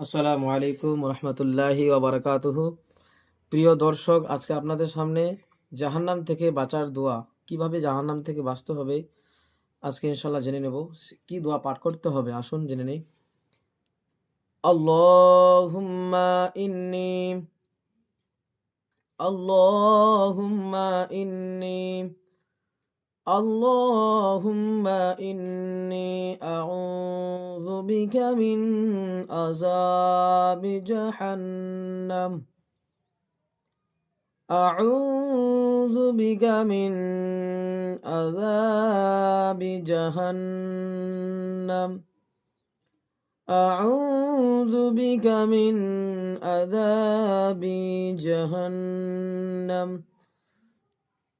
আসসালামু আলাইকুম রহমতুল্লাহি ওবরাকাতহ প্রিয় দর্শক, আজকে আপনাদের সামনে জাহান্নাম থেকে বাঁচার দোয়া। কীভাবে জাহান্নাম থেকে বাঁচতে হবে? আজকে ইনশাল্লাহ জেনে নেব। কি দোয়া পাঠ করতে হবে? আসুন, জেনে নেই। আল্লাহুম্মা ইন্নি আল্লাহুম্মা ইন্নি আল্লাহুম্মা ইন্নি। بك من عذاب جهنم. أعوذ بك من عذاب جهنم. أعوذ بك من عذاب جهنم.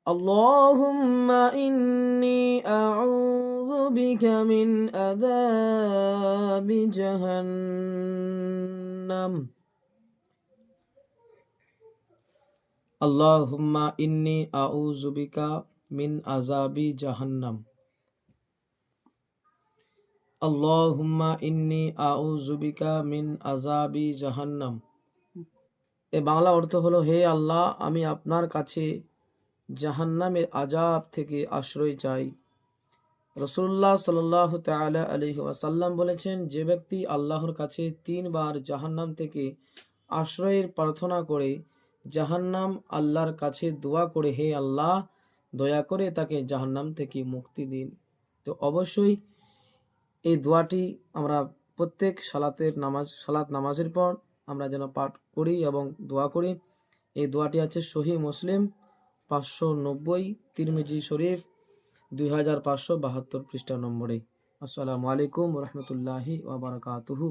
اللهم إني أعوذ بك من عذاب جهنم اللهم إني أعوذ بك من عذاب جهنم اللهم إني أعوذ بك من عذاب جهنم এ বাংলা অর্থ হলো হে আল্লাহ আমি আপনার কাছে জাহান্নামের আজাব থেকে আশ্রয় চাই। রসুল্লাহ সাল্লাহ তালা আলহি বলেছেন, যে ব্যক্তি আল্লাহর কাছে তিনবার জাহান্নাম থেকে আশ্রয়ের প্রার্থনা করে, জাহান্নাম আল্লাহর কাছে দোয়া করে, হে আল্লাহ, দয়া করে তাকে জাহান্নাম থেকে মুক্তি দিন। তো অবশ্যই এই দোয়াটি আমরা প্রত্যেক সালাতের নামাজ, সালাত নামাজের পর আমরা যেন পাঠ করি এবং দোয়া করি। এই দোয়াটি আছে সহি মুসলিম। পাঁচশো নব্বই তিরমিজি শরীফ দুই হাজার পাঁচশো বাহাত্তর পৃষ্ঠা নম্বরে। আসসালামু আলাইকুম রহমতুল্লাহি ওবরাকাতুহু